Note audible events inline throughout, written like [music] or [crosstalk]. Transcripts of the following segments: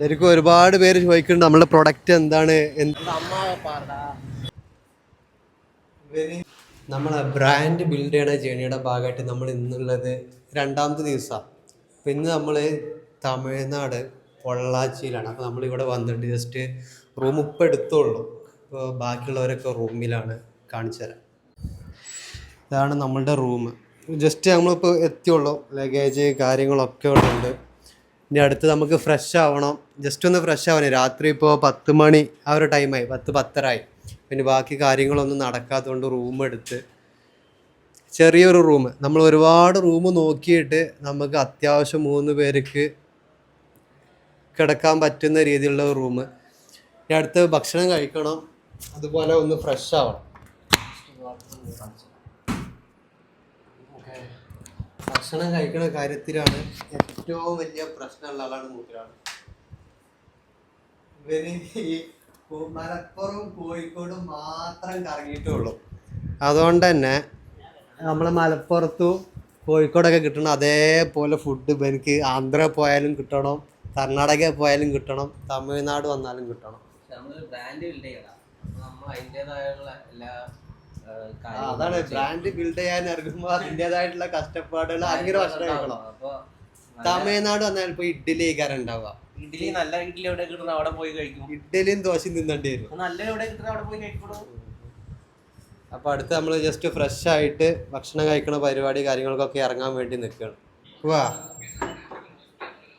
ശരിക്കും ഒരുപാട് പേര് ചോദിക്കുന്നുണ്ട് നമ്മളുടെ പ്രൊഡക്റ്റ് എന്താണ് എന്ത് നമ്മളെ ബ്രാൻഡ് ബിൽഡ് ചെയ്യണ ജേണിയുടെ ഭാഗമായിട്ട് നമ്മൾ ഇന്നുള്ളത് രണ്ടാമത്തെ ദിവസമാണ് അപ്പം ഇന്ന് നമ്മൾ തമിഴ്നാട് പൊള്ളാച്ചിയിലാണ്. അപ്പോൾ നമ്മളിവിടെ വന്നിട്ട് ജസ്റ്റ് റൂം ഇപ്പം എടുത്തുള്ളൂ അപ്പോൾ ബാക്കിയുള്ളവരൊക്കെ റൂമിലാണ് കാണിച്ചു തരാം. ഇതാണ് നമ്മളുടെ റൂം ജസ്റ്റ് നമ്മളിപ്പോൾ എത്തിയുള്ളൂ. ലഗേജ് കാര്യങ്ങളൊക്കെ ഉള്ളുണ്ട് ഇനി അടുത്ത് നമുക്ക് ഫ്രഷ് ആവണം. ജസ്റ്റ് ഒന്ന് ഫ്രഷ് ആവണേ. രാത്രി ഇപ്പോൾ പത്ത് മണി ആ ഒരു ടൈമായി പത്ത് പത്തരായി പിന്നെ ബാക്കി കാര്യങ്ങളൊന്നും നടക്കാത്തതുകൊണ്ട് റൂം എടുത്ത്. ചെറിയൊരു റൂം നമ്മൾ ഒരുപാട് റൂം നോക്കിയിട്ട് നമുക്ക് അത്യാവശ്യം മൂന്ന് പേർക്ക് കിടക്കാൻ പറ്റുന്ന രീതിയിലുള്ള റൂം ഇനി അടുത്ത് ഭക്ഷണം കഴിക്കണം. അതുപോലെ ഒന്ന് ഫ്രഷ് ആവണം. ഭക്ഷണം കഴിക്കുന്ന കാര്യത്തിലാണ് ഏറ്റവും വലിയ പ്രശ്നമുള്ള ആളാണ് മൂപ്പരാണ് ഇവർ ഈ മലപ്പുറം കോഴിക്കോടും മാത്രം കറങ്ങിയിട്ടുള്ളൂ. അതുകൊണ്ട് തന്നെ നമ്മളെ മലപ്പുറത്തും കോഴിക്കോടൊക്കെ കിട്ടണം അതേപോലെ ഫുഡ് എനിക്ക് ആന്ധ്ര പോയാലും കിട്ടണം കർണാടക പോയാലും കിട്ടണം തമിഴ്നാട് വന്നാലും കിട്ടണം. നമ്മൾ ബ്രാൻഡ് ബിൽഡ് ചെയ്യണം നമ്മൾ അതിന്റെതായുള്ള എല്ലാ അതാണ് ബ്രാൻഡ് ബിൽഡ് ചെയ്യാൻ ഇറങ്ങുമ്പോ അതിന്റെതായിട്ടുള്ള കഷ്ടപ്പാടുകൾ ഭയങ്കര ഭക്ഷണം തമിഴ്നാട് വന്നാൽ ഇപ്പൊ ഇഡ്ഡലി കഴിക്കാറ് ഉണ്ടാവുക ഇഡ്ഡലി നല്ല ഇഡ്ഡലി എവിടെ കിട്ടുന്ന അവിടെ പോയി കഴിക്കും. ഇഡ്ഡലിയും ദോശയും തിന്നേണ്ടി വരും. നല്ല എവിടെ കിട്ടുന്ന അവിടെ പോയി കഴിക്കണം അപ്പൊ അടുത്ത് നമ്മൾ ജസ്റ്റ് ഫ്രഷ് ആയിട്ട് ഭക്ഷണം കഴിക്കണ പരിപാടി കാര്യങ്ങൾക്കൊക്കെ ഇറങ്ങാൻ വേണ്ടി നിൽക്കുകയാണ് വാ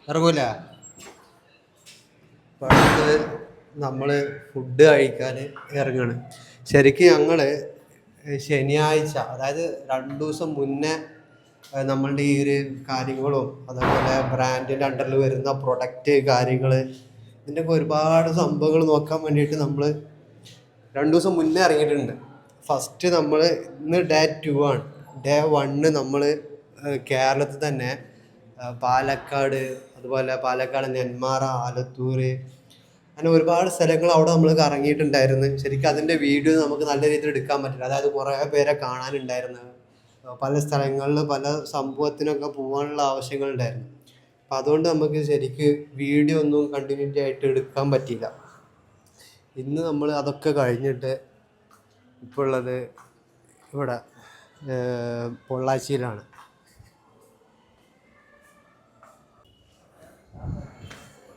ഇറങ്ങൂല. നമ്മൾ അടുത്ത് നമ്മൾ ഫുഡ് കഴിക്കാൻ ഇറങ്ങണം. ശരിക്കും ഞങ്ങൾ ശനിയാഴ്ച അതായത് രണ്ടു ദിവസം മുന്നേ നമ്മളുടെ ഈ ഒരു കാര്യങ്ങളും അതേപോലെ ബ്രാൻഡിന്റെ അണ്ടറിൽ വരുന്ന പ്രൊഡക്റ്റ് കാര്യങ്ങൾ ഇതിന്റെയൊക്കെ ഒരുപാട് സംഭവങ്ങൾ നോക്കാൻ വേണ്ടിയിട്ട് നമ്മൾ രണ്ടു ദിവസം മുന്നേ ഇറങ്ങിയിട്ടുണ്ട്. ഫസ്റ്റ് നമ്മൾ ഇന്ന് ഡേ ടു ആണ്. ഡേ വണ്ണ് നമ്മൾ കേരളത്തിൽ തന്നെ പാലക്കാട് അതുപോലെ പാലക്കാട് നെന്മാറ ആലത്തൂർ അങ്ങനെ ഒരുപാട് സ്ഥലങ്ങൾ അവിടെ നമ്മൾ കറങ്ങിയിട്ടുണ്ടായിരുന്നു. ശരിക്കും അതിന്റെ വീഡിയോ നമുക്ക് നല്ല രീതിയിൽ എടുക്കാൻ പറ്റില്ല. അതായത് കുറേ പേരെ കാണാനുണ്ടായിരുന്നു. പല സ്ഥലങ്ങളിൽ പല സംഭവത്തിനൊക്കെ പോകാനുള്ള ആവശ്യങ്ങളുണ്ടായിരുന്നു അപ്പം അതുകൊണ്ട് നമുക്ക് ശരിക്ക് വീഡിയോ ഒന്നും കണ്ടിന്യൂറ്റി ആയിട്ട് എടുക്കാൻ പറ്റിയില്ല. ഇന്ന് നമ്മൾ അതൊക്കെ കഴിഞ്ഞിട്ട് ഇപ്പോൾ ഉള്ളത് ഇവിടെ പൊള്ളാച്ചിയിലാണ്.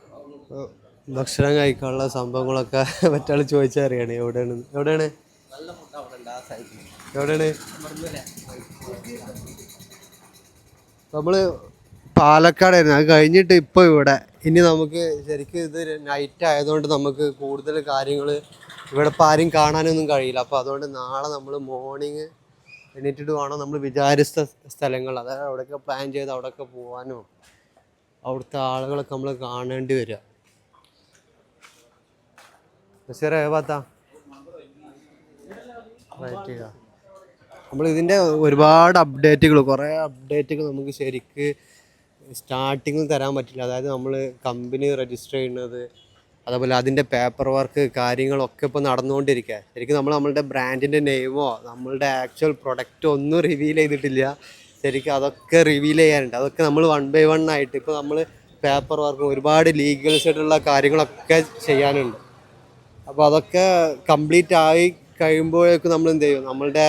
അപ്പോൾ ഭക്ഷണം കഴിക്കാനുള്ള സംഭവങ്ങളൊക്കെ [laughs] മറ്റാൾ ചോദിച്ചറിയാണ്. എവിടെയാണ്? എവിടെയാണ്? എവിടെയാണ്? നമ്മൾ പാലക്കാടായിരുന്നു. അത് കഴിഞ്ഞിട്ട് ഇപ്പോൾ ഇവിടെ. ഇനി നമുക്ക് ശരിക്കും ഇത് നൈറ്റ് ആയതുകൊണ്ട് നമുക്ക് കൂടുതൽ കാര്യങ്ങൾ ഇവിടെ ഇപ്പോൾ ആരും കാണാനൊന്നും കഴിയില്ല. അപ്പോൾ അതുകൊണ്ട് നാളെ നമ്മൾ മോർണിംഗ് എണീറ്റിട്ട് വേണം നമ്മൾ വിചാരിച്ച സ്ഥലങ്ങൾ അതായത് അവിടെയൊക്കെ പ്ലാൻ ചെയ്ത് അവിടെയൊക്കെ പോകാനോ അവിടുത്തെ ആളുകളൊക്കെ നമ്മൾ കാണേണ്ടി വരിക. ബഷീറേ ഭാത്താ റൈറ്റ് ചെയ്യുക നമ്മൾ ഇതിന്റെ ഒരുപാട് അപ്ഡേറ്റുകൾ കുറേ അപ്ഡേറ്റുകൾ നമുക്ക് ശരിക്ക് സ്റ്റാർട്ടിങ്ങിൽ തരാൻ പറ്റില്ല. അതായത് നമ്മൾ കമ്പനി രജിസ്റ്റർ ചെയ്യുന്നത് അതേപോലെ അതിന്റെ പേപ്പർ വർക്ക് കാര്യങ്ങളൊക്കെ ഇപ്പോൾ നടന്നുകൊണ്ടിരിക്കുക ശരിക്കും നമ്മൾ നമ്മളുടെ ബ്രാൻഡിന്റെ നെയിമോ നമ്മളുടെ ആക്ച്വൽ പ്രൊഡക്റ്റോ ഒന്നും റിവീൽ ചെയ്തിട്ടില്ല. ശരിക്കും അതൊക്കെ റിവീൽ ചെയ്യാനുണ്ട്. അതൊക്കെ നമ്മൾ വൺ ബൈ വൺ ആയിട്ട് ഇപ്പോൾ നമ്മൾ പേപ്പർ വർക്കും ഒരുപാട് ലീഗൽസ് ആയിട്ടുള്ള കാര്യങ്ങളൊക്കെ ചെയ്യാനുണ്ട്. അപ്പോൾ അതൊക്കെ കംപ്ലീറ്റ് ആയി കഴിയുമ്പോഴേക്കും നമ്മൾ എന്ത് ചെയ്യും? നമ്മളുടെ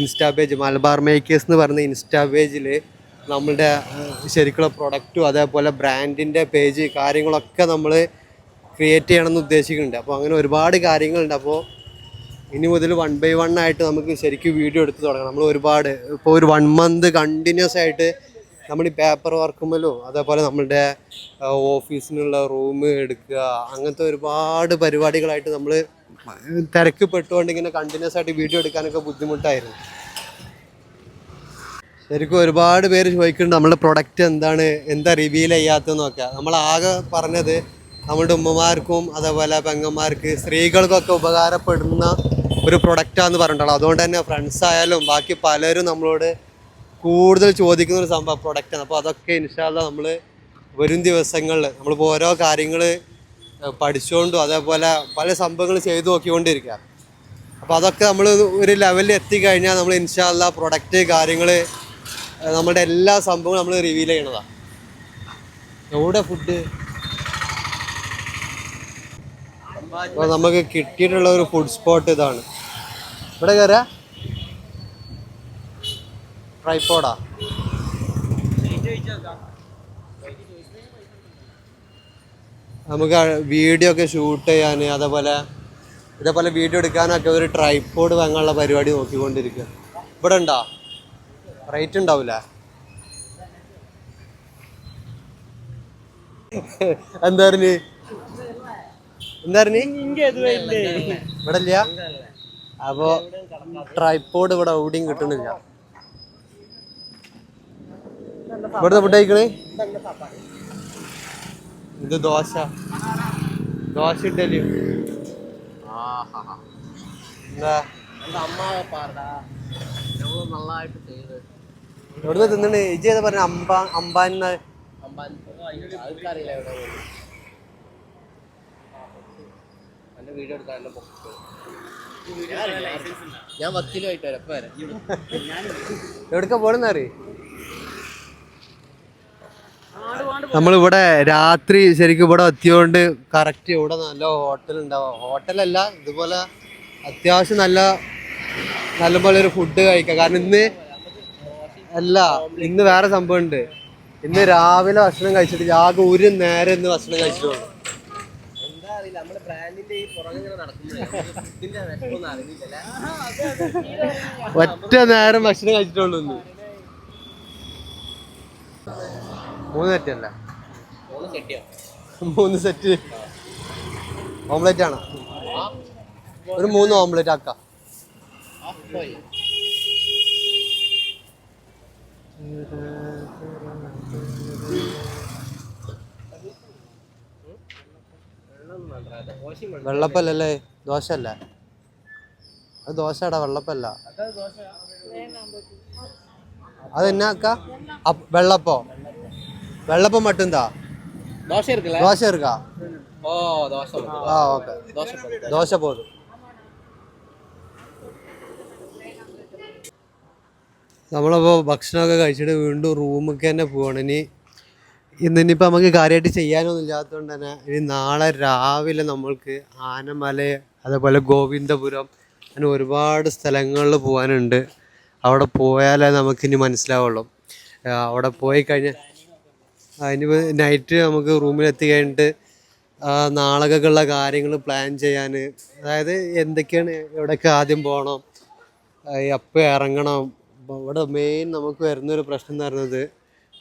ഇൻസ്റ്റാ പേജ് മലബാർ മേക്കേഴ്സ് എന്ന് പറയുന്ന ഇൻസ്റ്റാ പേജിൽ നമ്മളുടെ ശരിക്കുള്ള പ്രൊഡക്റ്റും അതേപോലെ ബ്രാൻഡിന്റെ പേജ് കാര്യങ്ങളൊക്കെ നമ്മൾ ക്രിയേറ്റ് ചെയ്യണമെന്ന് ഉദ്ദേശിക്കുന്നുണ്ട്. അപ്പോൾ അങ്ങനെ ഒരുപാട് കാര്യങ്ങളുണ്ട്. അപ്പോൾ ഇനി മുതൽ വൺ ബൈ വൺ ആയിട്ട് നമുക്ക് ശരിക്കും വീഡിയോ എടുത്ത് തുടങ്ങാം നമ്മൾ ഒരുപാട് ഇപ്പോൾ ഒരു വൺ മന്ത് കണ്ടിന്യൂസ് ആയിട്ട് നമ്മൾ ഈ പേപ്പർ വർക്കുമല്ലോ അതേപോലെ നമ്മളുടെ ഓഫീസിനുള്ള റൂം എടുക്കുക അങ്ങനത്തെ ഒരുപാട് പരിപാടികളായിട്ട് നമ്മൾ തിരക്ക് പെട്ടുകൊണ്ട് ഇങ്ങനെ കണ്ടിന്യൂസ് ആയിട്ട് വീഡിയോ എടുക്കാനൊക്കെ ബുദ്ധിമുട്ടായിരുന്നു. ശരിക്കും ഒരുപാട് പേര് ചോദിക്കുന്നുണ്ട് നമ്മുടെ പ്രൊഡക്റ്റ് എന്താണ് എന്താ റിവീൽ ചെയ്യാത്തതെന്നൊക്കെ. നമ്മൾ ആകെ പറഞ്ഞത് നമ്മുടെ ഉമ്മമാർക്കും അതേപോലെ പെങ്ങന്മാർക്ക് സ്ത്രീകൾക്കൊക്കെ ഉപകാരപ്പെടുന്ന ഒരു പ്രൊഡക്റ്റാന്ന് പറഞ്ഞിട്ടുള്ളൂ അതുകൊണ്ട് തന്നെ ഫ്രണ്ട്സ് ആയാലും ബാക്കി പലരും നമ്മളോട് കൂടുതൽ ചോദിക്കുന്ന ഒരു സംഭവം പ്രൊഡക്റ്റാണ് അപ്പോൾ അതൊക്കെ ഇൻഷാല്ല നമ്മൾ വരും ദിവസങ്ങളിൽ നമ്മളിപ്പോൾ ഓരോ കാര്യങ്ങൾ പഠിച്ചുകൊണ്ടും അതേപോലെ പല സംഭവങ്ങൾ ചെയ്തു നോക്കിക്കൊണ്ടിരിക്കുക അപ്പോൾ അതൊക്കെ നമ്മൾ ഒരു ലെവലിൽ എത്തിക്കഴിഞ്ഞാൽ നമ്മൾ ഇൻഷാല്ല പ്രൊഡക്റ്റ് കാര്യങ്ങൾ നമ്മുടെ എല്ലാ സംഭവങ്ങളും നമ്മൾ റിവീൽ ചെയ്യണതാണ് എവിടെ ഫുഡ് അപ്പോൾ നമുക്ക് കിട്ടിയിട്ടുള്ള ഒരു ഫുഡ് സ്പോട്ട് ഇതാണ്. ഇവിടെ കയറാ ട്രൈപ്പോഡാ നമുക്ക് വീഡിയോ ഒക്കെ ഷൂട്ട് ചെയ്യാൻ അതേപോലെ ഇതേപോലെ വീഡിയോ എടുക്കാനൊക്കെ ഒരു ട്രൈപ്പോഡ് വാങ്ങാനുള്ള പരിപാടി നോക്കിക്കൊണ്ടിരിക്കുക ഇവിടെ ഉണ്ടോ? റേറ്റ് ഉണ്ടാവില്ല എന്തായിരുന്നു എന്തായിരുന്നു ഇവിടെ ഇല്ല അപ്പോ ട്രൈപ്പോഡ് ഇവിടെ എവിടെയും കിട്ടണില്ല. ഇവിടുത്തെ ഫുഡ് കഴിക്കണേ? ഇത് ദോശ. ദോശ ഇഡലിയും എന്താ? എവിടുന്ന് തിന്നണേ? ഇജ് ഏതാ പറഞ്ഞ? അമ്പാ അമ്പാൻ അമ്പാൻ. വീഡിയോ എടുക്കാൻ. ഞാൻ വക്കീലുമായിട്ട് വരാം. എവിടക്ക പോണെന്ന് നമ്മളിവിടെ രാത്രി ശരിക്കും ഇവിടെ എത്തിയോണ്ട് കറക്റ്റ് ഇവിടെ നല്ല ഹോട്ടൽ ഉണ്ടാവും. ഹോട്ടലല്ല ഇതുപോലെ അത്യാവശ്യം നല്ല നല്ലപോലെ ഒരു ഫുഡ് കഴിക്കാം. കാരണം ഇന്ന് അല്ല ഇന്ന് വേറെ സംഭവം ഉണ്ട് ഇന്ന് രാവിലെ ഭക്ഷണം കഴിച്ചിട്ട് ആകെ ഒരു നേരം ഇന്ന് ഭക്ഷണം കഴിച്ചിട്ടുള്ളൂ. അറിയില്ലല്ലേ ഒറ്റ നേരം ഭക്ഷണം കഴിച്ചിട്ടുള്ളൂ ഇന്ന്. മൂന്ന് സെറ്റ് അല്ല? മൂന്ന് സെറ്റ് ഓംലെറ്റ് ആണ് ഒരു മൂന്ന് ഓംലെറ്റ് ആക്ക. വെള്ളപ്പല്ലേ ദോശ അല്ലേ അത് ദോശടാ വെള്ളപ്പല്ല. അതെന്നാ അക്ക വെള്ളപ്പോ. വെള്ളപ്പം മട്ടുന്താ ദോശ இருக்குல்ல ദോശ ഇറുക്കാ ഓ ദോശ മതി. ആ ഓക്കെ ദോശ മതി. ദോശ പോതും നമ്മളപ്പോൾ ഭക്ഷണമൊക്കെ കഴിച്ചിട്ട് വീണ്ടും റൂമൊക്കെ തന്നെ പോവാണ് ഇനി ഇന്ന് ഇനിയിപ്പോൾ നമുക്ക് കാര്യമായിട്ട് ചെയ്യാനൊന്നും ഇല്ലാത്തതുകൊണ്ട് തന്നെ ഇനി നാളെ രാവിലെ നമ്മൾക്ക് ആനമല അതേപോലെ ഗോവിന്ദപുരം അങ്ങനെ ഒരുപാട് സ്ഥലങ്ങളിൽ പോകാനുണ്ട് അവിടെ പോയാലേ നമുക്കിനി മനസ്സിലാവുള്ളൂ ആ, അവിടെ പോയി കഴിഞ്ഞാൽ അതിന് നൈറ്റ് നമുക്ക് റൂമിൽ എത്തി കഴിഞ്ഞിട്ട് ആ, കാര്യങ്ങൾ പ്ലാൻ ചെയ്യാൻ അതായത് എന്തൊക്കെയാണ് എവിടെയൊക്കെ ആദ്യം പോകണം എപ്പോൾ ഇറങ്ങണം ഇവിടെ മെയിൻ നമുക്ക് വരുന്നൊരു പ്രശ്നം എന്ന് പറയുന്നത്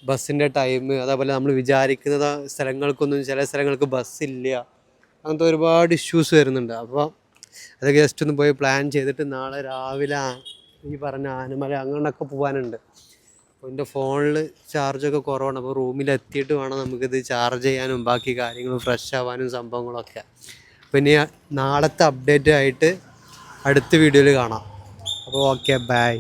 ബസ്സിന്റെ ടൈം അതേപോലെ നമ്മൾ വിചാരിക്കുന്ന സ്ഥലങ്ങൾക്കൊന്നും ചില സ്ഥലങ്ങൾക്ക് ബസ്സില്ല അങ്ങനത്തെ ഒരുപാട് ഇഷ്യൂസ് വരുന്നുണ്ട്. അപ്പോൾ അതൊക്കെ ജസ്റ്റ് ഒന്ന് പോയി പ്ലാൻ ചെയ്തിട്ട് നാളെ രാവിലെ ഈ പറഞ്ഞ ആനമല അങ്ങനെയൊക്കെ പോകാനുണ്ട് അപ്പോൾ എന്റെ ഫോണിൽ ചാർജൊക്കെ കുറവാണ്. അപ്പോൾ റൂമിലെത്തിയിട്ട് വേണം നമുക്കിത് ചാർജ് ചെയ്യാനും ബാക്കി കാര്യങ്ങളും ഫ്രഷ് ആവാനും സംഭവങ്ങളൊക്കെ. അപ്പോൾ ഇനി നാളത്തെ അപ്ഡേറ്റ് ആയിട്ട് അടുത്ത വീഡിയോയിൽ കാണാം. അപ്പോൾ ഓക്കെ ബൈ